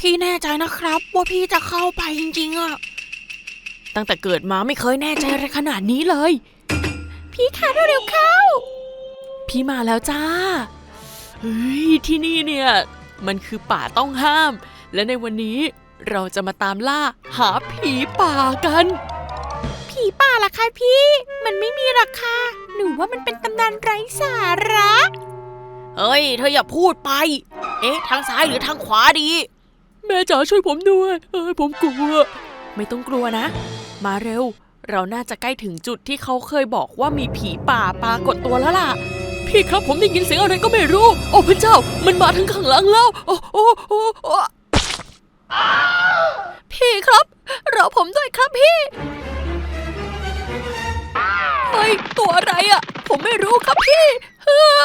พี่แน่ใจนะครับ ว่าพี่จะเข้าไปจริงๆอะตั้งแต่เกิดมาไม่เคยแน่ใจอะไรขนาดนี้เลย พี่คะเร็วๆเข้า พี่มาแล้วจ้าเฮ้ยที่นี่เนี่ย มันคือป่าต้องห้าม และในวันนี้เราจะมาตามล่าหาผีป่ากัน ผีป่าล่ะคะพี่ มันไม่มีหรอกค่ะ หนูว่ามันเป็นตำนานไร้สาระ เฮ้ย เธออย่าพูดไป เอ๊ะ ทางซ้ายหรือทางขวาดี แม่จ๋าช่วยผมด้วยเอ้ยผมกลัว ไม่ต้องกลัวนะ มาเร็ว เราน่าจะใกล้ถึงจุดที่เขาเคยบอกว่ามีผีป่าปรากฏตัวแล้วล่ะ พี่ครับผมได้ยินเสียงอะไรก็ไม่รู้ โอ้พระเจ้า มันมาทั้งข้างหลังแล้ว โอ้โอ้โอ้โอ้พี่ครับ รอผมด้วยครับพี่ เฮ้ย ตัวอะไรอะ่ะผมไม่รู้ครับพี่เฮ้อ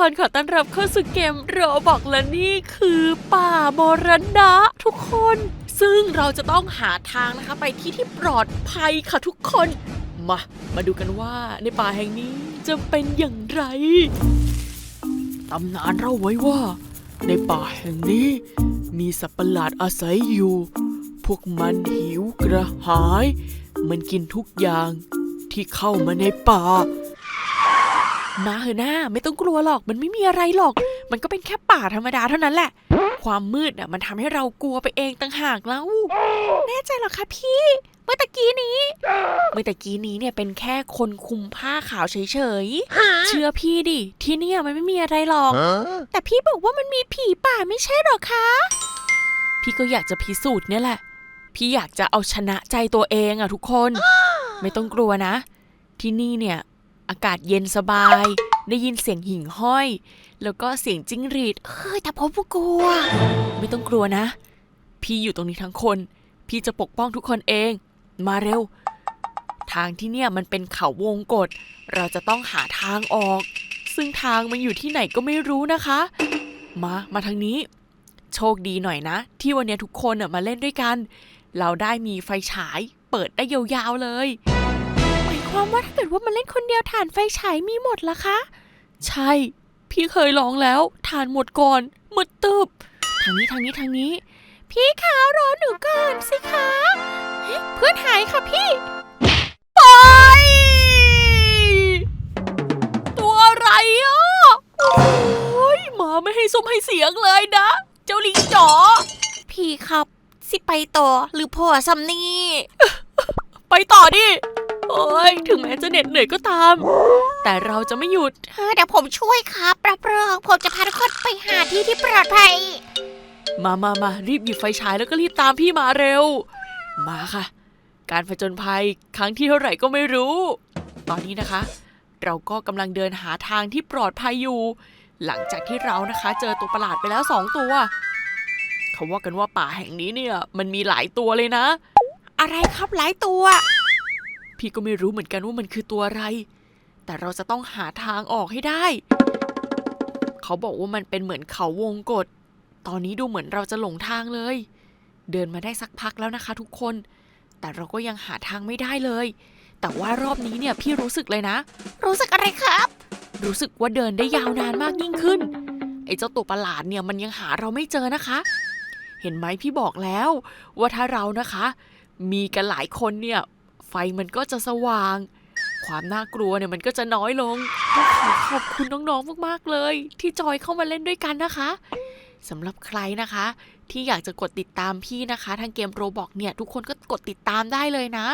ค่ะทุกคนขอต้อนรับเข้าสู่เกมโรบอกและนี่คือป่ามรณะทุกคน ซึ่งเราจะต้องหาทางนะคะไปที่ที่ปลอดภัยค่ะทุกคน มา มาดูกันว่าในป่าแห่งนี้จะเป็นอย่างไรตำนานเล่าไว้ว่า ในป่าแห่งนี้ มีสัตว์ประหลาดอาศัยอยู่ พวกมันหิวกระหาย มันกินทุกอย่างที่เข้ามาในป่า มาเหอะหน้าไม่ต้องกลัวหรอกมันไม่มีอะไรหรอก มันก็เป็นแค่ป่าธรรมดาเท่านั้นแหละ ความมืดอะมันทำให้เรากลัวไปเองต่างหากแล้วแน่ใจเหรอคะพี่ เมื่อตะกี้นี้ เมื่อตะกี้นี้เนี่ยเป็นแค่คนคุมผ้าขาวเฉยๆ เชื่อพี่ดิ ที่เนี่ยมันไม่มีอะไรหรอก แต่พี่บอกว่ามันมีผีป่าไม่ใช่หรอคะ พี่ก็อยากจะพิสูจน์เนี่ยแหละ พี่อยากจะเอาชนะใจตัวเองอะทุกคน ไม่ต้องกลัวนะ ที่นี่เนี่ย อากาศเย็นสบาย ได้ยินเสียงหิ่งห้อย แล้วก็เสียงจิ้งหรีดเฮ้ยแต่ผมก็กลัว ไม่ต้องกลัวนะ พี่อยู่ตรงนี้ทั้งคน พี่จะปกป้องทุกคนเอง มาเร็ว ทางที่เนี่ยมันเป็นเขาวงกฏเราจะต้องหาทางออก ซึ่งทางมันอยู่ที่ไหนก็ไม่รู้นะคะ มามาทางนี้ โชคดีหน่อยนะ ที่วันเนี้ยทุกคนน่ะมาเล่นด้วยกัน เราได้มีไฟฉายเปิดได้ยาวๆเลย ความว่าถ้าเกิดว่ามันเล่นคนเดียวฐานไฟฉายมีหมดละคะ ใช่ พี่เคยลองแล้วฐานหมดก่อนหมดตึบทางนี้ทางนี้ทางนี้ พี่คะรอหนูก่อนสิคะเฮ้ยเพื่อนหายค่ะพี่ไปตัวอะไรอะโอ้ยหมาไม่ให้ส้มให้เสียงเลยนะ เจ้าลิงจ๋อพี่ครับ สิไปต่อหรือพ่อซัมนี่ ไปต่อดิ โอ้ยถึงแม้จะเหน็ดเหนื่อยก็ตาม แต่เราจะไม่หยุด เออเดี๋ยวผมช่วยครับรับรองผมจะพาทุกคนไปหาที่ที่ปลอดภัย มามามารีบหยิบไฟฉายแล้วก็รีบตามพี่มาเร็ว มาค่ะ การผจญภัยครั้งที่เท่าไหร่ก็ไม่รู้ ตอนนี้นะคะ เราก็กำลังเดินหาทางที่ปลอดภัยอยู่ หลังจากที่เรานะคะ เจอตัวประหลาดไปแล้วสองตัวเขาว่ากันว่าป่าแห่งนี้เนี่ย มันมีหลายตัวเลยนะ อะไรครับหลายตัว พี่ก็ไม่รู้เหมือนกันว่ามันคือตัวอะไร แต่เราจะต้องหาทางออกให้ได้ เขาบอกว่ามันเป็นเหมือนเขาวงกฏตอนนี้ดูเหมือนเราจะหลงทางเลย เดินมาได้สักพักแล้วนะคะ ทุกคน แต่เราก็ยังหาทางไม่ได้เลย แต่ว่ารอบนี้เนี่ยพี่รู้สึกเลยนะ รู้สึกอะไรครับ รู้สึกว่าเดินได้ยาวนานมากยิ่งขึ้น ไอ้เจ้าตัวประหลาดเนี่ยมันยังหาเราไม่เจอนะคะ เห็นไหมพี่บอกแล้ว ว่าถ้าเรานะคะ มีกันหลายคนเนี่ย ไฟมันก็จะสว่าง ความน่ากลัวเนี่ยมันก็จะน้อยลงก็ขอขอบคุณน้องๆมากๆเลย ที่จอยเข้ามาเล่นด้วยกันนะคะสำหรับใครนะคะ ที่อยากจะกดติดตามพี่นะคะ ทางเกมโรบอกเนี่ย ทุกคนก็กดติดตามได้เลยนะ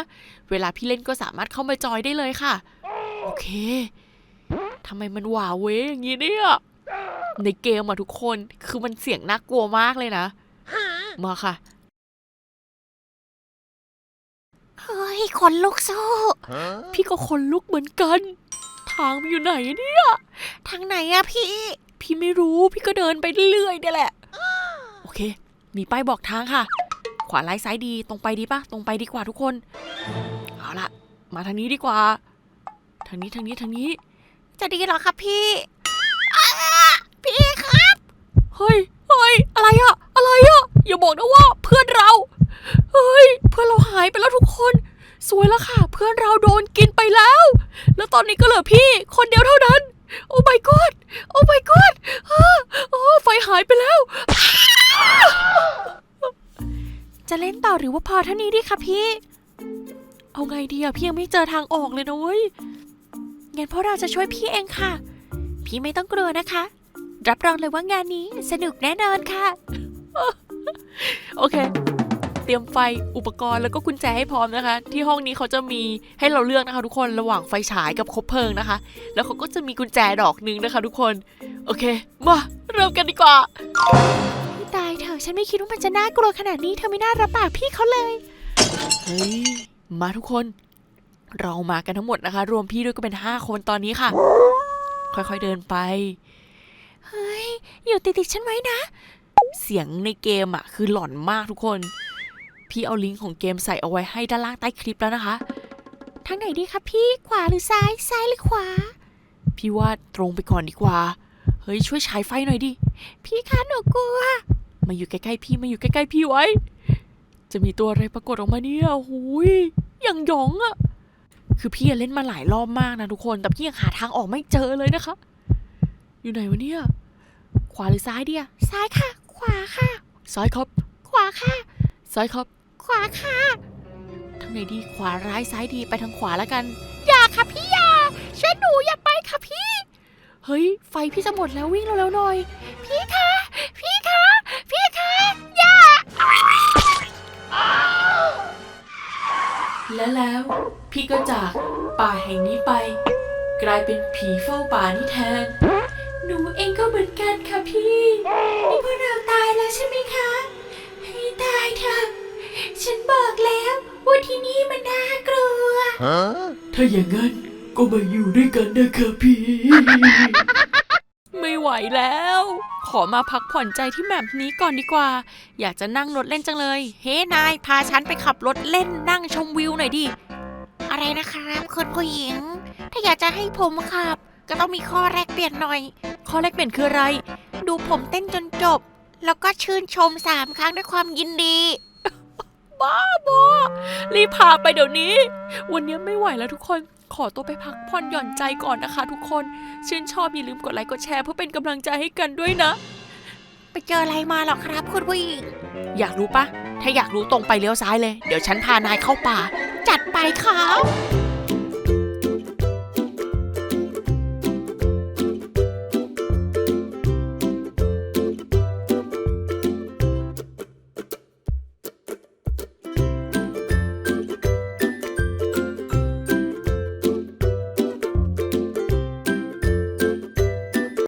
เวลาพี่เล่นก็สามารถเข้ามาจอยได้เลยค่ะ โอเคทำไมมันหวาเวอย่างนี้เนี่ย ในเกมอะทุกคนคือมันเสียงน่ากลัวมากเลยนะ มาค่ะ เฮ้ยคนลุกสู้พี่ก็คนลุกเหมือนกัน ทางมันอยู่ไหนเนี่ย ทางไหนอะพี่ พี่ไม่รู้พี่ก็เดินไปเรื่อยๆเนี่ยแหละ โอเค มีป้ายบอกทางค่ะ ขวาไล่ซ้ายดีตรงไปดีปะตรงไปดีกว่าทุกคน เอาละมาทางนี้ดีกว่า ทางนี้ทางนี้ทางนี้ จะดีเหรอครับพี่อ้าพี่ครับ เฮ้ยเฮ้ยอะไรอะอะไรอะอย่าบอกนะว่าเพื่อนเรา เฮ้ย เพื่อนเราหายไปแล้วทุกคน สวยแล้วค่ะ เพื่อนเราโดนกินไปแล้ว แล้วตอนนี้ก็เหลือพี่ คนเดียวเท่านั้น โอ้ my god โอ้ my god อ้าโอ้ไฟหายไปแล้ว จะเล่นต่อหรือว่าพอเท่านี้ดีคะพี่ เอาไงดีอะพี่ยังไม่เจอทางออกเลยนะเว้ยงั้นพวกเราจะช่วยพี่เองค่ะ พี่ไม่ต้องกลัวนะคะ รับรองเลยว่างานนี้สนุกแน่นอนค่ะ โอเค เตรียมไฟอุปกรณ์แล้วก็กุญแจให้พร้อมนะคะ ที่ห้องนี้เขาจะมีให้เราเลือกนะคะ ทุกคนระหว่างไฟฉายกับคบเพลิงนะคะ แล้วเขาก็จะมีกุญแจดอกหนึงนะคะ ทุกคนโอเคมาเริ่มกันดีกว่าตายเถอะฉันไม่คิดว่ามันจะน่ากลัวขนาดนี้เธอไม่น่ารับปากพี่เขาเลยเฮ้ยมาทุกคน เรามากันทั้งหมดนะคะ รวมพี่ด้วยก็เป็น5คนตอนนี้ค่ะ ค่อยๆเดินไปเฮ้ยอยู่ติดๆฉันไว้นะ เสียงในเกมอะคือหลอนมากทุกคน พี่เอาลิงก์ของเกมใส่เอาไว้ให้ด้านล่างใต้คลิปแล้วนะคะ ทางไหนดีคะพี่ขวาหรือซ้าย ซ้ายหรือขวา พี่ว่าตรงไปก่อนดีกว่า เฮ้ยช่วยฉายไฟหน่อยดิ พี่คะหนูกลัว มาอยู่ใกล้ๆพี่มาอยู่ใกล้ๆพี่ไว้ จะมีตัวอะไรปรากฏออกมาเนี่ยหูยอย่างหยองอะคือพี่อะเล่นมาหลายรอบมากนะทุกคน แต่พี่ยังหาทางออกไม่เจอเลยนะคะ อยู่ไหนวะเนี่ย ขวาหรือซ้ายเดียซ้ายค่ะ ขวาค่ะ ซ้ายครับ ขวาค่ะ ซ้ายครับ ขวาค่ะทางไหนดีขวาร้ายซ้ายดีไปทางขวาแล้วกัน อย่าค่ะพี่อย่าช่วยหนูอย่าไปค่ะพี่ เฮ้ย ไฟพี่จะหมดแล้ววิ่งเร็วๆหน่อย พี่คะพี่คะพี่คะอย่า และแล้วพี่ก็จากป่าแห่งนี้ไป กลายเป็นผีเฝ้าป่านี่แทน หนูเองก็เหมือนกันค่ะพี่นี่พวกเราตายแล้วใช่ไหมคะ ให้ตายเถอะ ฉันบอกแล้วว่าที่นี่มันน่ากลัว ถ้าอย่างนั้นก็มาอยู่ด้วยกันนะคะพี่ ไม่ไหวแล้ว ขอมาพักผ่อนใจที่แบบนี้ก่อนดีกว่า อยากจะนั่งรถเล่นจังเลย เฮ้นายพาฉันไปขับรถเล่นนั่งชมวิวหน่อยดิ อะไรนะครับคุณผู้หญิง ถ้าอยากจะให้ผมขับ ก็ต้องมีข้อแรกเปลี่ยนหน่อย ข้อแรกเปลี่ยนคืออะไร ดูผมเต้นจนจบ แล้วก็ชื่นชมสามครั้งด้วยความยินดี บ้าบอรีบพาไปเดี๋ยวนี้ วันนี้ไม่ไหวแล้วทุกคนขอตัวไปพักผ่อนหย่อนใจก่อนนะคะ ทุกคนชื่นชอบอย่าลืมกดไลค์กดแชร์เพื่อเป็นกำลังใจให้กันด้วยนะ ไปเจออะไรมาหรอครับคุณผู้หญิง อยากรู้ปะถ้าอยากรู้ตรงไปเลี้ยวซ้ายเลย เดี๋ยวฉันพานายเข้าป่า จัดไปครับ